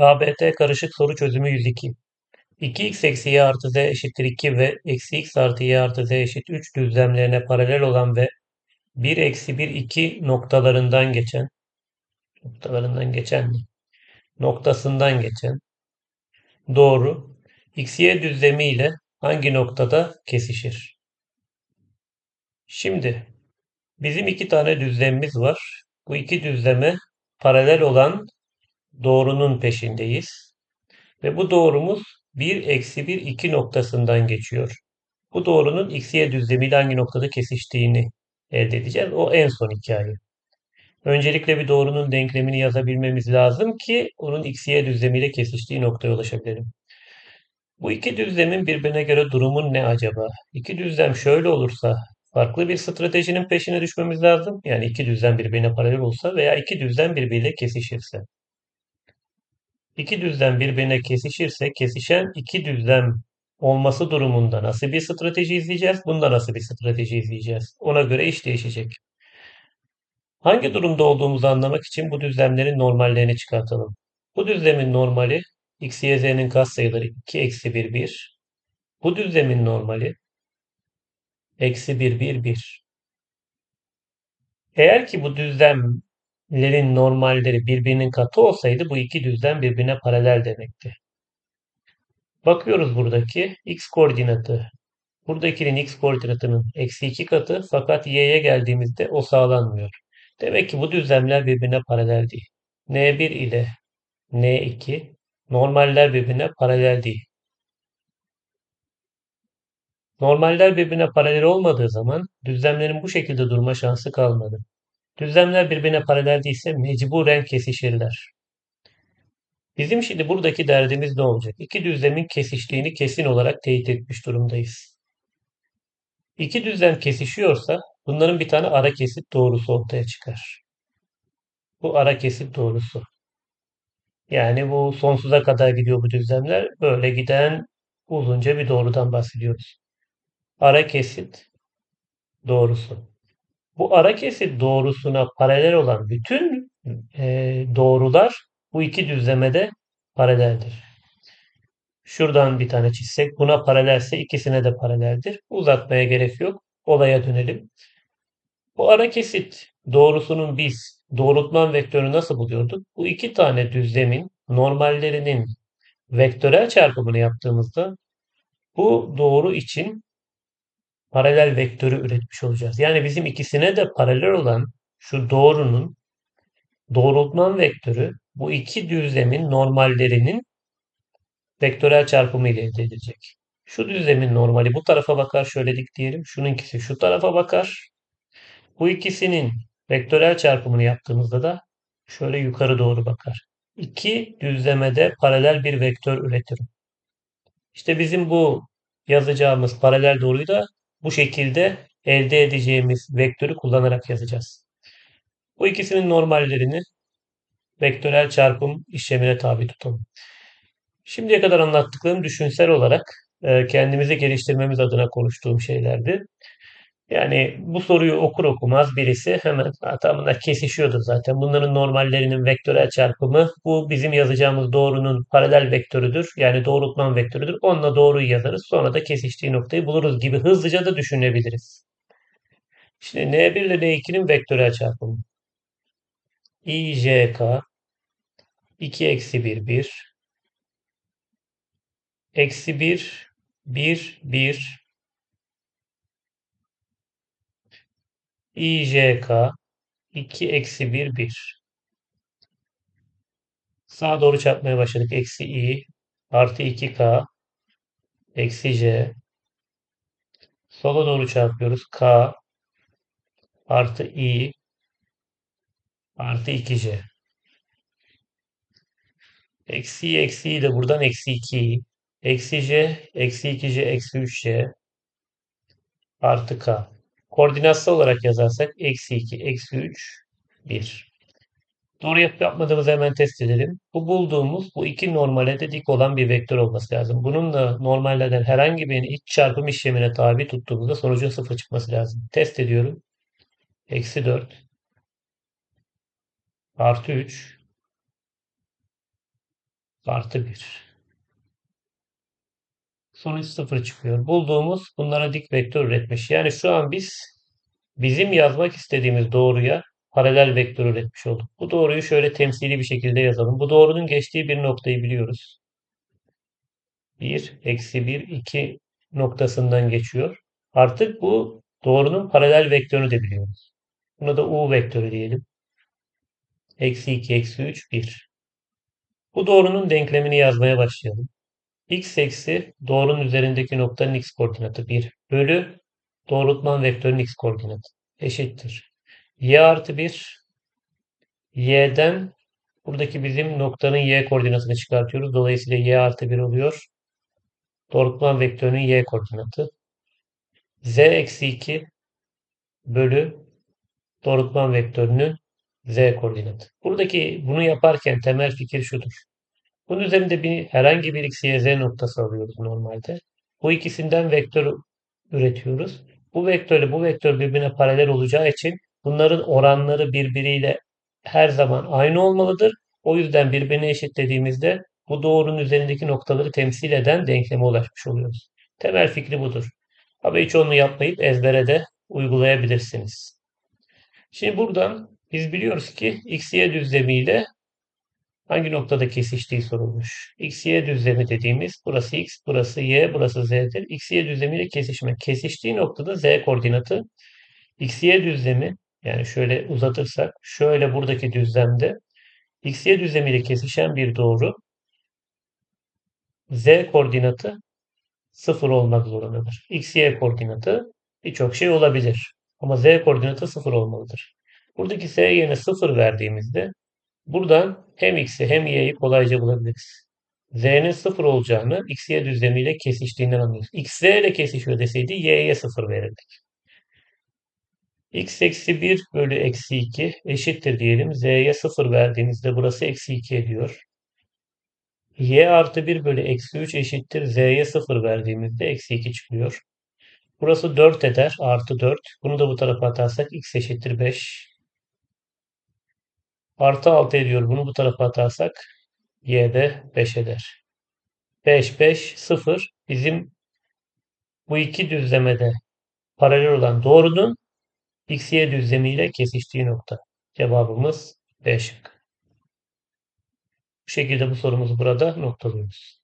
ABT karışık soru çözümü 102. 2x eksi y artı z eşittir 2 ve eksi x artı y artı z eşit 3 düzlemlerine paralel olan ve 1 eksi 1 2 noktalarından geçen noktalarından geçen? Noktasından geçen doğru x y düzlemi ile hangi noktada kesişir? Şimdi bizim iki tane düzlemimiz var. Bu iki düzleme paralel olan doğrunun peşindeyiz. Ve bu doğrumuz 1 eksi 1 2 noktasından geçiyor. Bu doğrunun x y düzlemiyle hangi noktada kesiştiğini elde edeceğiz. O en son hikaye. Öncelikle bir doğrunun denklemini yazabilmemiz lazım ki onun x y düzlemiyle kesiştiği noktaya ulaşabilirim. Bu iki düzlemin birbirine göre durumun ne acaba? İki düzlem şöyle olursa farklı bir stratejinin peşine düşmemiz lazım. Yani iki düzlem birbirine paralel olsa veya iki düzlem birbiriyle kesişirse. İki düzlem birbirine kesişirse kesişen iki düzlem olması durumunda nasıl bir strateji izleyeceğiz? Bunda nasıl bir strateji izleyeceğiz? Ona göre iş değişecek. Hangi durumda olduğumuzu anlamak için bu düzlemlerin normallerini çıkartalım. Bu düzlemin normali x, y, z'nin katsayıları 2, eksi 1, 1. Bu düzlemin normali eksi 1, 1, 1. Eğer ki bu düzlemlerin normalleri birbirinin katı olsaydı bu iki düzlem birbirine paralel demekti. Bakıyoruz buradaki x koordinatı. Buradakinin x koordinatının eksi 2 katı fakat y'ye geldiğimizde o sağlanmıyor. Demek ki bu düzlemler birbirine paralel değil. N1 ile N2 normaller birbirine paralel değil. Normaller birbirine paralel olmadığı zaman düzlemlerin bu şekilde durma şansı kalmadı. Düzlemler birbirine paralel değilse mecburen kesişirler. Bizim şimdi buradaki derdimiz ne olacak? İki düzlemin kesiştiğini kesin olarak teyit etmiş durumdayız. İki düzlem kesişiyorsa bunların bir tane ara kesit doğrusu ortaya çıkar. Bu ara kesit doğrusu. Yani bu sonsuza kadar gidiyor bu düzlemler. Böyle giden uzunca bir doğrudan bahsediyoruz. Ara kesit doğrusu. Bu ara kesit doğrusuna paralel olan bütün e, doğrular bu iki düzlemede paraleldir. Şuradan bir tane çizsek buna paralelse ikisine de paraleldir. Uzatmaya gerek yok. Olaya dönelim. Bu ara kesit doğrusunun biz doğrultman vektörünü nasıl buluyorduk? Bu iki tane düzlemin normallerinin vektörel çarpımını yaptığımızda bu doğru için paralel vektörü üretmiş olacağız. Yani bizim ikisine de paralel olan şu doğrunun doğrultman vektörü bu iki düzlemin normallerinin vektörel çarpımı ile elde edilecek. Şu düzlemin normali bu tarafa bakar şöyle dik diyelim. Şununkisi şu tarafa bakar. Bu ikisinin vektörel çarpımını yaptığımızda da şöyle yukarı doğru bakar. İki düzlemede paralel bir vektör üretirim. İşte bizim bu yazacağımız paralel doğruyu da bu şekilde elde edeceğimiz vektörü kullanarak yazacağız. Bu ikisinin normallerini vektörel çarpım işlemine tabi tutalım. Şimdiye kadar anlattıklarım düşünsel olarak e, kendimizi geliştirmemiz adına konuştuğum şeylerdi. Yani bu soruyu okur okumaz birisi hemen tamamında kesişiyordu zaten. Bunların normallerinin vektörel çarpımı bu bizim yazacağımız doğrunun paralel vektörüdür. Yani doğrultman vektörüdür. Onunla doğruyu yazarız. Sonra da kesiştiği noktayı buluruz gibi hızlıca da düşünebiliriz. Şimdi N1 ile N2'nin vektörel çarpımı. IJK 2 eksi 1 1 eksi 1 1 1 IJK 2 eksi 1 1 Sağa doğru çarpmaya başladık. Eksi i artı 2k eksi j. Sola doğru çarpıyoruz. k artı i artı 2c eksi i eksi i de buradan eksi 2i eksi j eksi 2c eksi 3c artı k Koordinatsal olarak yazarsak eksi 2, eksi 3, 1. Doğru yapıp yapmadığımızı hemen test edelim. Bu bulduğumuz bu iki normale de dik olan bir vektör olması lazım. Bunun da normallerden herhangi birinin iç çarpım işlemine tabi tuttuğumuzda sonucun sıfır çıkması lazım. Test ediyorum. Eksi 4 artı 3 Artı 1. Sonuç 0 çıkıyor. Bulduğumuz bunlara dik vektör üretmiş. Yani şu an biz bizim yazmak istediğimiz doğruya paralel vektör üretmiş olduk. Bu doğruyu şöyle temsili bir şekilde yazalım. Bu doğrunun geçtiği bir noktayı biliyoruz. 1, eksi 1, 2 noktasından geçiyor. Artık bu doğrunun paralel vektörünü de biliyoruz. Buna da u vektörü diyelim. Eksi 2, eksi 3, 1. Bu doğrunun denklemini yazmaya başlayalım. X eksi doğrunun üzerindeki noktanın x koordinatı 1 bölü doğrultman vektörünün x koordinatı eşittir. y artı 1 y'den buradaki bizim noktanın y koordinatını çıkartıyoruz. Dolayısıyla y artı 1 oluyor. Doğrultman vektörünün y koordinatı. z eksi 2 bölü doğrultman vektörünün z koordinatı. Buradaki bunu yaparken temel fikir şudur. Bunun üzerinde bir herhangi bir x, y, z noktası alıyoruz normalde. Bu ikisinden vektör üretiyoruz. Bu vektörle bu vektör birbirine paralel olacağı için bunların oranları birbiriyle her zaman aynı olmalıdır. O yüzden birbirine eşitlediğimizde bu doğrunun üzerindeki noktaları temsil eden denkleme ulaşmış oluyoruz. Temel fikri budur. Tabii hiç onu yapmayıp ezbere de uygulayabilirsiniz. Şimdi buradan biz biliyoruz ki x, y düzlemiyle hangi noktada kesiştiği sorulmuş. X, Y düzlemi dediğimiz burası X, burası Y, burası Z'dir. X, Y düzlemiyle kesişme. Kesiştiği noktada Z koordinatı X, Y düzlemi yani şöyle uzatırsak şöyle buradaki düzlemde X, Y düzlemiyle kesişen bir doğru Z koordinatı sıfır olmak zorundadır. X, Y koordinatı birçok şey olabilir. Ama Z koordinatı sıfır olmalıdır. Buradaki S yerine sıfır verdiğimizde Buradan hem x'i hem y'yi kolayca bulabiliriz. z'nin 0 olacağını x, y düzlemiyle kesiştiğinden anlıyoruz. x, z ile kesişiyor deseydi y'ye 0 verirdik. x eksi 1 bölü eksi 2 eşittir diyelim. z'ye 0 verdiğimizde burası eksi 2 ediyor. y artı 1 bölü eksi 3 eşittir. z'ye 0 verdiğimizde eksi 2 çıkıyor. Burası 4 eder. Artı 4. Bunu da bu tarafa atarsak x eşittir 5. Artı 6 ediyor. Bunu bu tarafa atarsak y'de 5 eder. 5, 5, 0 bizim bu iki düzlemede paralel olan doğrunun x, y düzlemiyle kesiştiği nokta. Cevabımız B şıkkı. Bu şekilde bu sorumuzu burada noktalıyoruz.